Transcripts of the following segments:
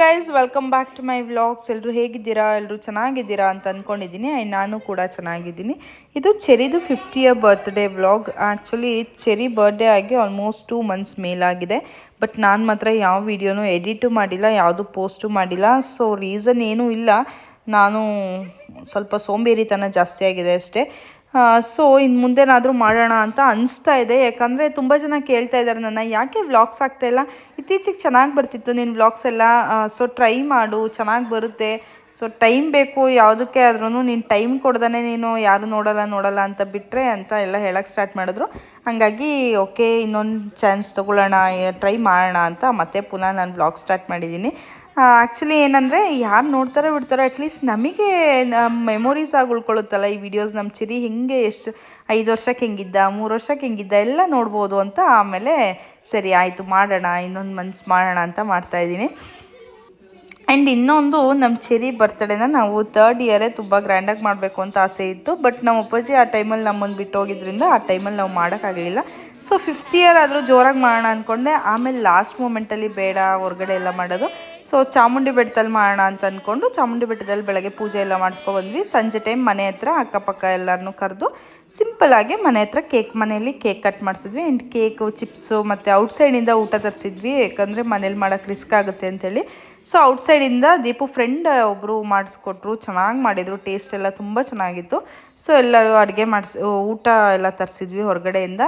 Guys welcome back to my vlogs ಎಲ್ಲರೂ ಹೇಗಿದ್ದೀರಾ? ಎಲ್ಲರೂ ಚೆನ್ನಾಗಿದ್ದೀರಾ ಅಂತ ಅಂದ್ಕೊಂಡಿದ್ದೀನಿ ಆ್ಯಂಡ್ ನಾನು ಕೂಡ ಚೆನ್ನಾಗಿದ್ದೀನಿ. ಇದು ಚೆರಿದು ಫಿಫ್ಟಿಯ birthday vlog actually Cherry birthday ಆಗಿ ಆಲ್ಮೋಸ್ಟ್ ಟೂ ಮಂತ್ಸ್ ಮೇಲಾಗಿದೆ. ಬಟ್ ನಾನು ಮಾತ್ರ ಯಾವ ವಿಡಿಯೋನೂ ಎಡಿಟು ಮಾಡಿಲ್ಲ, ಯಾವುದು ಪೋಸ್ಟು ಮಾಡಿಲ್ಲ. ಸೊ ರೀಸನ್ ಏನೂ ಇಲ್ಲ. ನಾನು ಸ್ವಲ್ಪ ಸೋಂಬೇರಿತನ ಜಾಸ್ತಿ ಆಗಿದೆ ಅಷ್ಟೇ. ಸೊ ಇನ್ನು ಮುಂದೆನಾದರೂ ಮಾಡೋಣ ಅಂತ ಅನಿಸ್ತಾ ಇದೆ. ಯಾಕಂದರೆ ತುಂಬ ಜನ ಕೇಳ್ತಾ ಇದ್ದಾರೆ ನನ್ನ. ಯಾಕೆ ವ್ಲಾಗ್ಸ್ ಆಗ್ತಾಯಿಲ್ಲ ಇತ್ತೀಚೆಗೆ ಚೆನ್ನಾಗಿ ಬರ್ತಿತ್ತು ನಿನ್ನ ವ್ಲಾಗ್ಸ್ ಎಲ್ಲ. ಸೊ ಟ್ರೈ ಮಾಡು, ಚೆನ್ನಾಗಿ ಬರುತ್ತೆ. ಸೊ ಟೈಮ್ ಬೇಕು, ಯಾವುದಕ್ಕೆ ಆದ್ರೂ ನೀನು ಟೈಮ್ ಕೊಡ್ದಾನೆ ನೀನು, ಯಾರು ನೋಡಲ್ಲ ನೋಡಲ್ಲ ಅಂತ ಬಿಟ್ಟರೆ ಅಂತ ಎಲ್ಲ ಹೇಳಕ್ಕೆ ಸ್ಟಾರ್ಟ್ ಮಾಡಿದ್ರು. ಹಾಗಾಗಿ ಓಕೆ ಇನ್ನೊಂದು ಚಾನ್ಸ್ ತೊಗೊಳ್ಳೋಣ ಟ್ರೈ ಮಾಡೋಣ ಅಂತ ಮತ್ತೆ ಪುನಃ ನಾನು ಬ್ಲಾಗ್ ಸ್ಟಾರ್ಟ್ ಮಾಡಿದ್ದೀನಿ. ಆ್ಯಕ್ಚುಲಿ ಏನಂದರೆ ಯಾರು ನೋಡ್ತಾರೆ ಬಿಡ್ತಾರೋ ಅಟ್ಲೀಸ್ಟ್ ನಮಗೆ ಮೆಮೊರೀಸ್ ಆಗಿ ಉಳ್ಕೊಳ್ಳುತ್ತಲ್ಲ ಈ ವಿಡಿಯೋಸ್ ನಮ್ಮ ಚಿರಿ ಹೆಂಗೆ ಎಷ್ಟು, ಐದು ವರ್ಷಕ್ಕೆ ಹೆಂಗಿದ್ದ, ಮೂರು ವರ್ಷಕ್ಕೆ ಹೆಂಗಿದ್ದ, ಎಲ್ಲ ನೋಡ್ಬೋದು ಅಂತ ಆಮೇಲೆ ಸರಿ ಆಯಿತು ಮಾಡೋಣ, ಇನ್ನೊಂದು ಮನ್ಸು ಮಾಡೋಣ ಅಂತ ಮಾಡ್ತಾಯಿದ್ದೀನಿ ಆ್ಯಂಡ್ ಇನ್ನೊಂದು ನಮ್ಮ ಚೆರಿ ಬರ್ತಡೇನ ನಾವು ತರ್ಡ್ ಇಯರೇ ತುಂಬ ಗ್ರ್ಯಾಂಡಾಗಿ ಮಾಡಬೇಕು ಅಂತ ಆಸೆ ಇತ್ತು ಬಟ್ ನಮ್ಮ ಅಪ್ಪಾಜಿ ಆ ಟೈಮಲ್ಲಿ ನಮ್ಮನ್ನು ಬಿಟ್ಟು ಹೋಗಿದ್ರಿಂದ ಆ ಟೈಮಲ್ಲಿ ನಾವು ಮಾಡೋಕ್ಕಾಗಲಿಲ್ಲ ಸೊ ಫಿಫ್ತ್ ಇಯರ್ ಆದರೂ ಜೋರಾಗಿ ಮಾಡೋಣ ಅಂದ್ಕೊಂಡೆ ಆಮೇಲೆ ಲಾಸ್ಟ್ ಮೂಮೆಂಟಲ್ಲಿ ಬೇಡ, ಹೊರಗಡೆ ಎಲ್ಲ ಮಾಡೋದು. ಸೊ ಚಾಮುಂಡಿ ಬೆಟ್ಟದಲ್ಲಿ ಮಾಡೋಣ ಅಂತ ಅಂದ್ಕೊಂಡು ಚಾಮುಂಡಿ ಬೆಟ್ಟದಲ್ಲಿ ಬೆಳಗ್ಗೆ ಪೂಜೆ ಎಲ್ಲ ಮಾಡಿಸ್ಕೊಬಂದ್ವಿ ಸಂಜೆ ಟೈಮ್ ಮನೆ ಹತ್ರ, ಅಕ್ಕಪಕ್ಕ ಎಲ್ಲರನ್ನೂ ಕರೆದು ಸಿಂಪಲಾಗಿ ಮನೆ ಹತ್ರ ಕೇಕ್ ಮನೆಯಲ್ಲಿ ಕೇಕ್ ಕಟ್ ಮಾಡಿಸಿದ್ವಿ. ಆ್ಯಂಡ್ ಕೇಕು ಚಿಪ್ಸು ಮತ್ತು ಔಟ್ಸೈಡಿಂದ ಊಟ ತರಿಸಿದ್ವಿ. ಯಾಕಂದರೆ ಮನೇಲಿ ಮಾಡೋಕ್ಕೆ ರಿಸ್ಕ್ ಆಗುತ್ತೆ ಅಂತೇಳಿ. ಸೊ ಔಟ್ಸೈಡಿಂದ ದೀಪು ಫ್ರೆಂಡ್ ಒಬ್ಬರು ಮಾಡಿಸ್ಕೊಟ್ರು, ಚೆನ್ನಾಗಿ ಮಾಡಿದರು ಟೇಸ್ಟ್ ಎಲ್ಲ ತುಂಬ ಚೆನ್ನಾಗಿತ್ತು. ಸೊ ಎಲ್ಲರೂ ಅಡುಗೆ ಮಾಡಿಸ್ ಊಟ ಎಲ್ಲ ತರಿಸಿದ್ವಿ ಹೊರಗಡೆಯಿಂದ.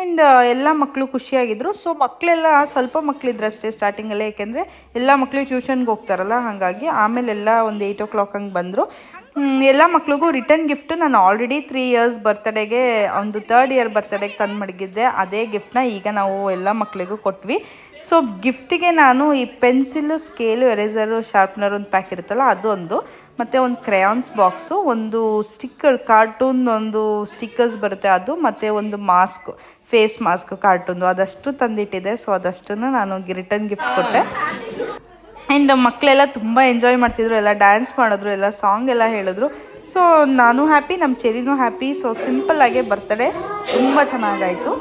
ಆ್ಯಂಡ್ ಎಲ್ಲ ಮಕ್ಕಳು ಖುಷಿಯಾಗಿದ್ದರು ಸೊ ಮಕ್ಕಳೆಲ್ಲ ಸ್ವಲ್ಪ ಮಕ್ಕಳಿದ್ರು ಅಷ್ಟೇ ಸ್ಟಾರ್ಟಿಂಗಲ್ಲೇ ಏಕೆಂದರೆ ಎಲ್ಲ ಮಕ್ಕಳು ಟ್ಯೂಷನ್ಗೆ ಹೋಗ್ತಾರಲ್ಲ, ಹಾಗಾಗಿ ಆಮೇಲೆಲ್ಲ ಒಂದು ಏಯ್ಟ್ ಓ ಕ್ಲಾಕ್ ಹಂಗೆ ಬಂದರು. ಎಲ್ಲ ಮಕ್ಕಳಿಗೂ ರಿಟರ್ನ್ ಗಿಫ್ಟು ನಾನು ಆಲ್ರೆಡಿ ತ್ರೀ ಇಯರ್ಸ್ ಬರ್ತಡೇಗೆ ಒಂದು ತರ್ಡ್ ಇಯರ್ ಬರ್ತಡೇಗೆ ತಂದು ಮಡಗಿದ್ದೆ. ಅದೇ ಗಿಫ್ಟನ್ನ ಈಗ ನಾವು ಎಲ್ಲ ಮಕ್ಕಳಿಗೂ ಕೊಟ್ವಿ. ಸೊ ಗಿಫ್ಟಿಗೆ ನಾನು ಈ ಪೆನ್ಸಿಲು ಸ್ಕೇಲು ಎರೇಸರು ಶಾರ್ಪ್ನರ್ ಒಂದು ಪ್ಯಾಕ್ ಇರುತ್ತಲ್ಲ, ಅದೊಂದು. ಮತ್ತು ಒಂದು ಕ್ರಯಾನ್ಸ್ ಬಾಕ್ಸು ಒಂದು ಸ್ಟಿಕ್ಕರ್ ಕಾರ್ಟೂನ್ ಒಂದು ಸ್ಟಿಕ್ಕರ್ಸ್ ಬರುತ್ತೆ ಅದು, ಮತ್ತು ಒಂದು ಮಾಸ್ಕ್ ಫೇಸ್ ಮಾಸ್ಕ್ ಕಾರ್ಟೂನ್ದು ಅದಷ್ಟು ತಂದಿಟ್ಟಿದೆ ಸೊ ಅದಷ್ಟನ್ನು ನಾನು ರಿಟರ್ನ್ ಗಿಫ್ಟ್ ಕೊಟ್ಟೆ. ಆ್ಯಂಡ್ ಮಕ್ಕಳೆಲ್ಲ ತುಂಬ ಎಂಜಾಯ್ ಮಾಡ್ತಿದ್ರು, ಎಲ್ಲ ಡ್ಯಾನ್ಸ್ ಮಾಡಿದ್ರು, ಎಲ್ಲ ಸಾಂಗ್ ಎಲ್ಲ ಹೇಳಿದ್ರು. ಸೊ ನಾನು ಹ್ಯಾಪಿ ನಮ್ಮ ಚೆರಿನೂ ಹ್ಯಾಪಿ ಸೊ ಸಿಂಪಲ್ಲಾಗೆ ಬರ್ತಡೇ ತುಂಬ ಚೆನ್ನಾಗಾಯಿತು.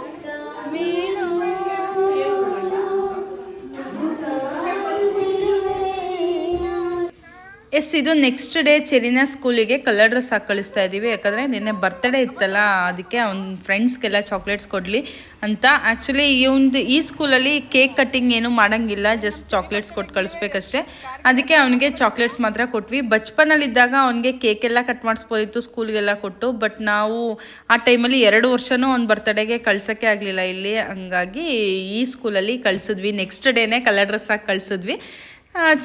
ಎಸ್, ಇದು ನೆಕ್ಸ್ಟ್ ಡೇ ಚೆರಿನ ಸ್ಕೂಲಿಗೆ ಕಲರ್ ಡ್ರೆಸ್ ಹಾಕಿ ಕಳಿಸ್ತಾ ಇದ್ದೀವಿ ಯಾಕಂದರೆ ನಿನ್ನೆ ಬರ್ತ್ಡೇ ಇತ್ತಲ್ಲ, ಅದಕ್ಕೆ ಅವ್ನ ಫ್ರೆಂಡ್ಸ್ಗೆಲ್ಲ ಚಾಕ್ಲೇಟ್ಸ್ ಕೊಡಲಿ ಅಂತ. ಆ್ಯಕ್ಚುಲಿ ಇವಂದು ಈ ಸ್ಕೂಲಲ್ಲಿ ಕೇಕ್ ಕಟ್ಟಿಂಗ್ ಏನು ಮಾಡೋಂಗಿಲ್ಲ ಜಸ್ಟ್ ಚಾಕ್ಲೇಟ್ಸ್ ಕೊಟ್ಟು ಕಳಿಸ್ಬೇಕಷ್ಟೇ. ಅದಕ್ಕೆ ಅವನಿಗೆ ಚಾಕ್ಲೇಟ್ಸ್ ಮಾತ್ರ ಕೊಟ್ವಿ. ಬಚ್ಪನಲ್ಲಿದ್ದಾಗ ಅವನಿಗೆ ಎಲ್ಲ ಕಟ್ ಮಾಡಿಸ್ಬೋದಿತ್ತು ಸ್ಕೂಲ್ಗೆಲ್ಲ ಕೊಟ್ಟು. ಬಟ್ ನಾವು ಆ ಟೈಮಲ್ಲಿ ಎರಡು ವರ್ಷವೂ ಅವ್ನ ಬರ್ತ್ಡೇಗೆ ಕಳ್ಸೋಕ್ಕೆ ಆಗಲಿಲ್ಲ ಇಲ್ಲಿ. ಹಂಗಾಗಿ ಈ ಸ್ಕೂಲಲ್ಲಿ ಕಳಿಸಿದ್ವಿ. ನೆಕ್ಸ್ಟ್ ಡೇನೇ ಕಲರ್ ಡ್ರೆಸ್ ಹಾಕಿ ಕಳಿಸಿದ್ವಿ.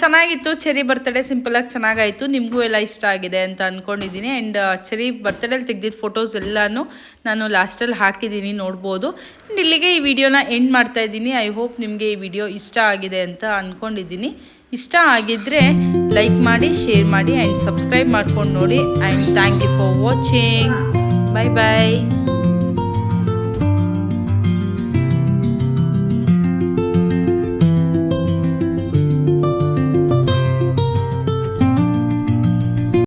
ಚೆನ್ನಾಗಿತ್ತು. ಚೆರಿ ಬರ್ತಡೇ ಸಿಂಪಲಾಗಿ ಚೆನ್ನಾಗಾಯಿತು. ನಿಮಗೂ ಎಲ್ಲ ಇಷ್ಟ ಆಗಿದೆ ಅಂತ ಅಂದ್ಕೊಂಡಿದ್ದೀನಿ ಆ್ಯಂಡ್ ಚೆರಿ ಬರ್ತಡೇಲಿ ತೆಗ್ದಿದ್ದ ಫೋಟೋಸ್ ಎಲ್ಲನೂ ನಾನು ಲಾಸ್ಟಲ್ಲಿ ಹಾಕಿದ್ದೀನಿ ನೋಡ್ಬೋದು. ಆ್ಯಂಡ್ ಇಲ್ಲಿಗೆ ಈ ವಿಡಿಯೋನ ಎಂಡ್ ಮಾಡ್ತಾ ಇದ್ದೀನಿ. ಐ ಹೋಪ್ ನಿಮಗೆ ಈ ವಿಡಿಯೋ ಇಷ್ಟ ಆಗಿದೆ ಅಂತ ಅಂದ್ಕೊಂಡಿದ್ದೀನಿ ಇಷ್ಟ ಆಗಿದ್ದರೆ ಲೈಕ್ ಮಾಡಿ ಶೇರ್ ಮಾಡಿ ಆ್ಯಂಡ್ ಸಬ್ಸ್ಕ್ರೈಬ್ ಮಾಡ್ಕೊಂಡು ನೋಡಿ. And thank you for watching bye bye